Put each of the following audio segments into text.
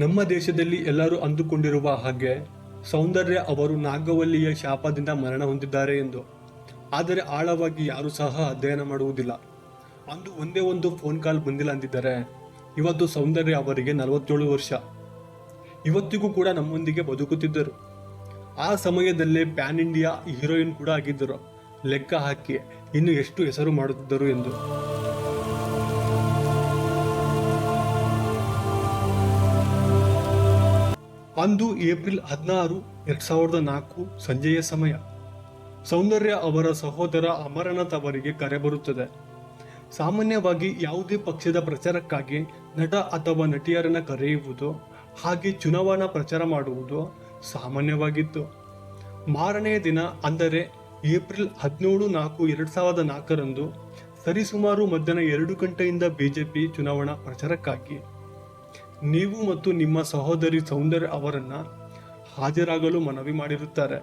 ನಮ್ಮ ದೇಶದಲ್ಲಿ ಎಲ್ಲರೂ ಅಂದುಕೊಂಡಿರುವ ಹಾಗೆ ಸೌಂದರ್ಯ ಅವರು ನಾಗವಲ್ಲಿಯ ಶಾಪದಿಂದ ಮರಣ ಹೊಂದಿದ್ದಾರೆ ಎಂದು. ಆದರೆ ಆಳವಾಗಿ ಯಾರು ಸಹ ಅಧ್ಯಯನ ಮಾಡುವುದಿಲ್ಲ. ಅಂದು ಒಂದೇ ಒಂದು ಫೋನ್ ಕಾಲ್ ಬಂದಿಲ್ಲ ಅಂದಿದ್ದಾರೆ ಇವತ್ತು ಸೌಂದರ್ಯ ಅವರಿಗೆ ನಲವತ್ತೇಳು ವರ್ಷ. ಇವತ್ತಿಗೂ ಕೂಡ ನಮ್ಮೊಂದಿಗೆ ಬದುಕುತ್ತಿದ್ದರು. ಆ ಸಮಯದಲ್ಲೇ ಪ್ಯಾನ್ ಇಂಡಿಯಾ ಹೀರೋಯಿನ್ ಕೂಡ ಆಗಿದ್ದರು. ಲೆಕ್ಕ ಹಾಕಿ ಇನ್ನು ಎಷ್ಟು ಹೆಸರು ಮಾಡುತ್ತಿದ್ದರು ಎಂದು. ಅಂದು ಏಪ್ರಿಲ್ ಹದಿನಾರು ಎರಡ್ ಸಾವಿರದ ನಾಲ್ಕು ಸಂಜೆಯ ಸಮಯ. ಸೌಂದರ್ಯ ಅವರ ಸಹೋದರ ಅಮರನಾಥ್ ಅವರಿಗೆ ಕರೆ ಬರುತ್ತದೆ. ಸಾಮಾನ್ಯವಾಗಿ ಯಾವುದೇ ಪಕ್ಷದ ಪ್ರಚಾರಕ್ಕಾಗಿ ನಟ ಅಥವಾ ನಟಿಯರನ್ನ ಕರೆಯುವುದು, ಹಾಗೆ ಚುನಾವಣಾ ಪ್ರಚಾರ ಮಾಡುವುದು ಸಾಮಾನ್ಯವಾಗಿತ್ತು. ಮಾರನೆಯ ದಿನ, ಅಂದರೆ ಏಪ್ರಿಲ್ ಹದಿನೇಳು ನಾಲ್ಕು ಎರಡು ಸಾವಿರದ ನಾಲ್ಕರಂದು, ಸರಿಸುಮಾರು ಮಧ್ಯಾಹ್ನ ಎರಡು ಗಂಟೆಯಿಂದ ಬಿಜೆಪಿ ಚುನಾವಣಾ ಪ್ರಚಾರಕ್ಕಾಗಿ ನೀವು ಮತ್ತು ನಿಮ್ಮ ಸಹೋದರಿ ಸೌಂದರ್ಯ ಅವರನ್ನು ಹಾಜರಾಗಲು ಮನವಿ ಮಾಡಿರುತ್ತಾರೆ.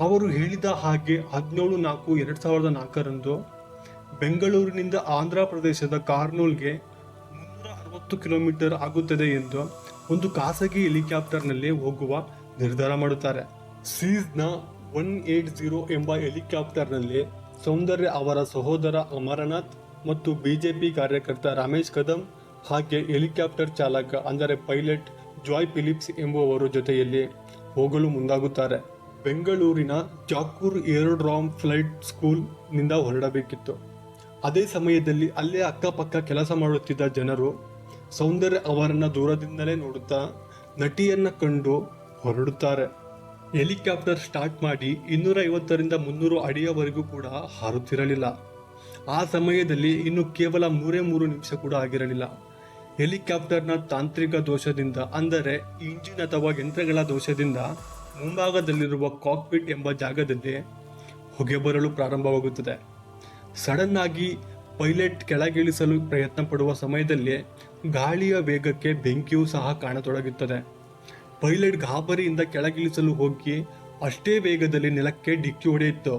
ಅವರು ಹೇಳಿದ ಹಾಗೆ ಹದಿನೇಳು ನಾಲ್ಕು ಎರಡು ಸಾವಿರದ ನಾಲ್ಕರಂದು ಬೆಂಗಳೂರಿನಿಂದ ಆಂಧ್ರ ಪ್ರದೇಶದ ಕಾರ್ನೂಲ್ಗೆ ಮುನ್ನೂರ ಅರವತ್ತು ಕಿಲೋಮೀಟರ್ ಆಗುತ್ತದೆ ಎಂದು ಒಂದು ಖಾಸಗಿ ಹೆಲಿಕಾಪ್ಟರ್ನಲ್ಲಿ ಹೋಗುವ ನಿರ್ಧಾರ ಮಾಡುತ್ತಾರೆ. ಸೀಸ್ನ ಒನ್ ಏಟ್ ಜೀರೋ ಎಂಬ ಹೆಲಿಕಾಪ್ಟರ್ನಲ್ಲಿ ಸೌಂದರ್ಯ ಅವರ ಸಹೋದರ ಅಮರನಾಥ್ ಮತ್ತು ಬಿಜೆಪಿ ಕಾರ್ಯಕರ್ತ ರಮೇಶ್ ಕದಂ ಹಾಗೆ ಹೆಲಿಕಾಪ್ಟರ್ ಚಾಲಕ ಅಂದರೆ ಪೈಲಟ್ ಜಾಯ್ ಫಿಲಿಪ್ಸ್ ಎಂಬುವವರ ಜೊತೆಯಲ್ಲಿ ಹೋಗಲು ಮುಂದಾಗುತ್ತಾರೆ. ಬೆಂಗಳೂರಿನ ಜಾಕೂರ್ ಏರೋಡ್ರಾಮ್ ಫ್ಲೈಟ್ ಸ್ಕೂಲ್ನಿಂದ ಹೊರಡಬೇಕಿತ್ತು. ಅದೇ ಸಮಯದಲ್ಲಿ ಅಲ್ಲೇ ಅಕ್ಕಪಕ್ಕ ಕೆಲಸ ಮಾಡುತ್ತಿದ್ದ ಜನರು ಸೌಂದರ್ಯ ಅವರನ್ನು ದೂರದಿಂದಲೇ ನೋಡುತ್ತಾ ನಟಿಯನ್ನು ಕಂಡು ಹೊರಡುತ್ತಾರೆ. ಹೆಲಿಕಾಪ್ಟರ್ ಸ್ಟಾರ್ಟ್ ಮಾಡಿ ಇನ್ನೂರ ಐವತ್ತರಿಂದ ಮುನ್ನೂರು ಅಡಿಯವರೆಗೂ ಕೂಡ ಹಾರುತ್ತಿರಲಿಲ್ಲ. ಆ ಸಮಯದಲ್ಲಿ ಇನ್ನು ಕೇವಲ ಮೂರೇ ಮೂರು ನಿಮಿಷ ಕೂಡ ಆಗಿರಲಿಲ್ಲ. ಹೆಲಿಕಾಪ್ಟರ್ನ ತಾಂತ್ರಿಕ ದೋಷದಿಂದ, ಅಂದರೆ ಇಂಜಿನ್ ಅಥವಾ ಯಂತ್ರಗಳ ದೋಷದಿಂದ ಮುಂಭಾಗದಲ್ಲಿರುವ ಕಾಕ್ಪಿಟ್ ಎಂಬ ಜಾಗದಲ್ಲಿ ಹೊಗೆ ಬರಲು ಪ್ರಾರಂಭವಾಗುತ್ತದೆ. ಸಡನ್ ಆಗಿ ಪೈಲಟ್ ಕೆಳಗಿಳಿಸಲು ಪ್ರಯತ್ನ ಪಡುವ ಸಮಯದಲ್ಲಿ ಗಾಳಿಯ ವೇಗಕ್ಕೆ ಬೆಂಕಿಯೂ ಸಹ ಕಾಣತೊಡಗುತ್ತದೆ. ಪೈಲಟ್ ಗಾಬರಿಯಿಂದ ಕೆಳಗಿಳಿಸಲು ಹೋಗಿ ಅಷ್ಟೇ ವೇಗದಲ್ಲಿ ನೆಲಕ್ಕೆ ಡಿಕ್ಕಿ ಹೊಡೆಯಿತು.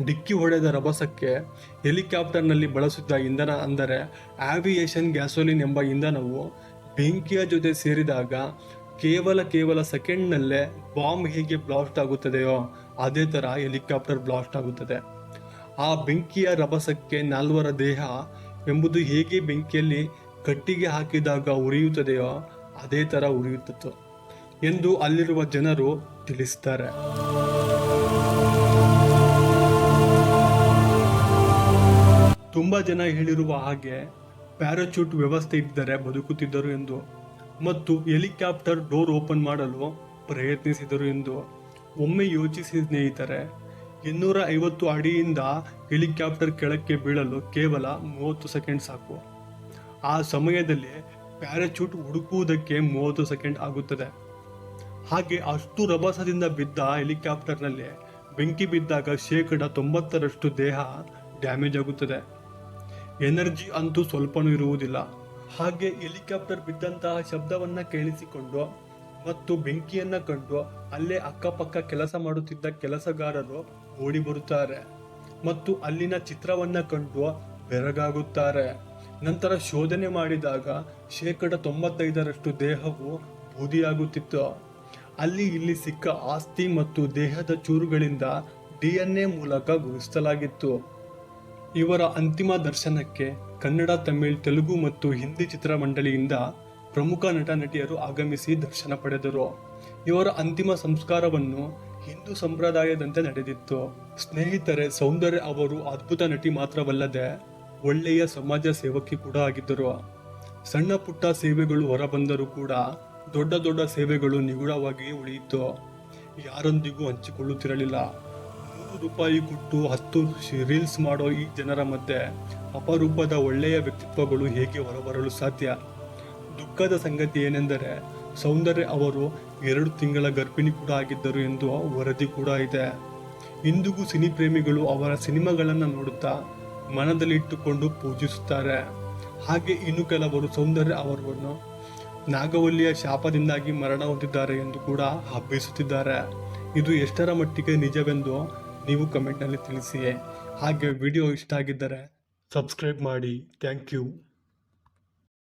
ಡಿಕ್ಕಿ ಹೊಡೆದ ರಭಸಕ್ಕೆ ಹೆಲಿಕಾಪ್ಟರ್ನಲ್ಲಿ ಬಳಸುತ್ತಿದ್ದ ಇಂಧನ ಅಂದರೆ ಆವಿಯೇಷನ್ ಗ್ಯಾಸೋಲಿನ್ ಎಂಬ ಇಂಧನವು ಬೆಂಕಿಯ ಜೊತೆ ಸೇರಿದಾಗ ಕೇವಲ ಕೇವಲ ಸೆಕೆಂಡ್ನಲ್ಲೇ ಬಾಂಬ್ ಹೇಗೆ ಬ್ಲಾಸ್ಟ್ ಆಗುತ್ತದೆಯೋ ಅದೇ ಥರ ಹೆಲಿಕಾಪ್ಟರ್ ಬ್ಲಾಸ್ಟ್ ಆಗುತ್ತದೆ. ಆ ಬೆಂಕಿಯ ರಭಸಕ್ಕೆ ನಾಲ್ವರ ದೇಹ ಎಂಬುದು ಹೇಗೆ ಬೆಂಕಿಯಲ್ಲಿ ಕಟ್ಟಿಗೆ ಹಾಕಿದಾಗ ಉರಿಯುತ್ತದೆಯೋ ಅದೇ ಥರ ಉರಿಯುತ್ತಿತ್ತು ಎಂದು ಅಲ್ಲಿರುವ ಜನರು ತಿಳಿಸ್ತಾರೆ. ತುಂಬಾ ಜನ ಹೇಳಿರುವ ಹಾಗೆ ಪ್ಯಾರಾಚೂಟ್ ವ್ಯವಸ್ಥೆ ಇದ್ದರೆ ಬದುಕುತ್ತಿದ್ದರು ಎಂದು. ಮತ್ತು ಹೆಲಿಕಾಪ್ಟರ್ ಡೋರ್ ಓಪನ್ ಮಾಡಲು ಪ್ರಯತ್ನಿಸಿದರು ಎಂದು ಒಮ್ಮೆ ಯೋಚಿಸಿ ಸ್ನೇಹಿತರೆ ಇನ್ನೂರ ಐವತ್ತು ಅಡಿಯಿಂದ ಹೆಲಿಕಾಪ್ಟರ್ ಕೆಳಕ್ಕೆ ಬೀಳಲು ಕೇವಲ ಮೂವತ್ತು ಸೆಕೆಂಡ್ ಸಾಕು. ಆ ಸಮಯದಲ್ಲಿ ಪ್ಯಾರಾಚೂಟ್ ಹುಡುಕುವುದಕ್ಕೆ ಮೂವತ್ತು ಸೆಕೆಂಡ್ ಆಗುತ್ತದೆ. ಹಾಗೆ ಅಷ್ಟು ರಭಸದಿಂದ ಬಿದ್ದ ಹೆಲಿಕಾಪ್ಟರ್ನಲ್ಲಿ ಬೆಂಕಿ ಬಿದ್ದಾಗ ಶೇಕಡ ತೊಂಬತ್ತರಷ್ಟು ದೇಹ ಡ್ಯಾಮೇಜ್ ಆಗುತ್ತದೆ. ಎನರ್ಜಿ ಅಂತೂ ಸ್ವಲ್ಪನೂ ಇರುವುದಿಲ್ಲ. ಹಾಗೆ ಹೆಲಿಕಾಪ್ಟರ್ ಬಿದ್ದಂತಹ ಶಬ್ದವನ್ನ ಕೇಳಿಸಿಕೊಂಡು ಮತ್ತು ಬೆಂಕಿಯನ್ನ ಕಂಡು ಅಲ್ಲೇ ಅಕ್ಕಪಕ್ಕ ಕೆಲಸ ಮಾಡುತ್ತಿದ್ದ ಕೆಲಸಗಾರರು ಓಡಿ ಬರುತ್ತಾರೆ ಮತ್ತು ಅಲ್ಲಿನ ಚಿತ್ರವನ್ನ ಕಂಡು ಬೆರಗಾಗುತ್ತಾರೆ. ನಂತರ ಶೋಧನೆ ಮಾಡಿದಾಗ ಶೇಕಡ ತೊಂಬತ್ತೈದರಷ್ಟು ದೇಹವು ಬೂದಿಯಾಗುತ್ತಿತ್ತು. ಅಲ್ಲಿ ಇಲ್ಲಿ ಸಿಕ್ಕ ಆಸ್ತಿ ಮತ್ತು ದೇಹದ ಚೂರುಗಳಿಂದ ಡಿ ಎನ್ ಎ ಮೂಲಕ ಗುರುತಿಸಲಾಗಿತ್ತು. ಇವರ ಅಂತಿಮ ದರ್ಶನಕ್ಕೆ ಕನ್ನಡ, ತಮಿಳ್, ತೆಲುಗು ಮತ್ತು ಹಿಂದಿ ಚಿತ್ರಮಂಡಳಿಯಿಂದ ಪ್ರಮುಖ ನಟ, ನಟಿಯರು ಆಗಮಿಸಿ ದರ್ಶನ ಪಡೆದರು. ಇವರ ಅಂತಿಮ ಸಂಸ್ಕಾರವನ್ನು ಹಿಂದೂ ಸಂಪ್ರದಾಯದಂತೆ ನಡೆದಿತ್ತು. ಸ್ನೇಹಿತರೆ, ಸೌಂದರ್ಯ ಅವರು ಅದ್ಭುತ ನಟಿ ಮಾತ್ರವಲ್ಲದೆ ಒಳ್ಳೆಯ ಸಮಾಜ ಸೇವಕಿ ಕೂಡ ಆಗಿದ್ದರು. ಸಣ್ಣ ಪುಟ್ಟ ಸೇವೆಗಳು ಹೊರಬಂದರೂ ಕೂಡ ದೊಡ್ಡ ದೊಡ್ಡ ಸೇವೆಗಳು ನಿಗೂಢವಾಗಿಯೇ ಉಳಿಯಿತು. ಯಾರೊಂದಿಗೂ ಹಂಚಿಕೊಳ್ಳುತ್ತಿರಲಿಲ್ಲ. ನೂರು ರೂಪಾಯಿ ಕೊಟ್ಟು ಹತ್ತು ರೀಲ್ಸ್ ಮಾಡೋ ಈ ಜನರ ಮಧ್ಯೆ ಅಪರೂಪದ ಒಳ್ಳೆಯ ವ್ಯಕ್ತಿತ್ವಗಳು ಹೇಗೆ ಹೊರಬರಲು ಸಾಧ್ಯ? ದುಃಖದ ಸಂಗತಿ ಏನೆಂದರೆ, ಸೌಂದರ್ಯ ಅವರು ಎರಡು ತಿಂಗಳ ಗರ್ಭಿಣಿ ಕೂಡ ಆಗಿದ್ದರು ಎಂದು ವರದಿ ಕೂಡ ಇದೆ. ಇಂದಿಗೂ ಸಿನಿ ಪ್ರೇಮಿಗಳು ಅವರ ಸಿನಿಮಾಗಳನ್ನು ನೋಡುತ್ತಾ ಮನದಲ್ಲಿ ಇಟ್ಟುಕೊಂಡು ಪೂಜಿಸುತ್ತಾರೆ. ಹಾಗೆ ಇನ್ನು ಕೆಲವರು ಸೌಂದರ್ಯ ಅವರನ್ನು ನಾಗವಲ್ಲಿಯ ಶಾಪದಿಂದಾಗಿ ಮರಣ ಹೊಂದಿದ್ದಾರೆ ಎಂದು ಕೂಡ ಹಬ್ಬಿಸುತ್ತಿದ್ದಾರೆ. ಇದು ಎಷ್ಟರ ಮಟ್ಟಿಗೆ ನಿಜವೆಂದು ನೀವು ಕಮೆಂಟ್ನಲ್ಲಿ ತಿಳಿಸಿ. ಹಾಗೆ ವಿಡಿಯೋ ಇಷ್ಟ ಆಗಿದ್ದರೆ ಸಬ್ಸ್ಕ್ರೈಬ್ ಮಾಡಿ. Thank you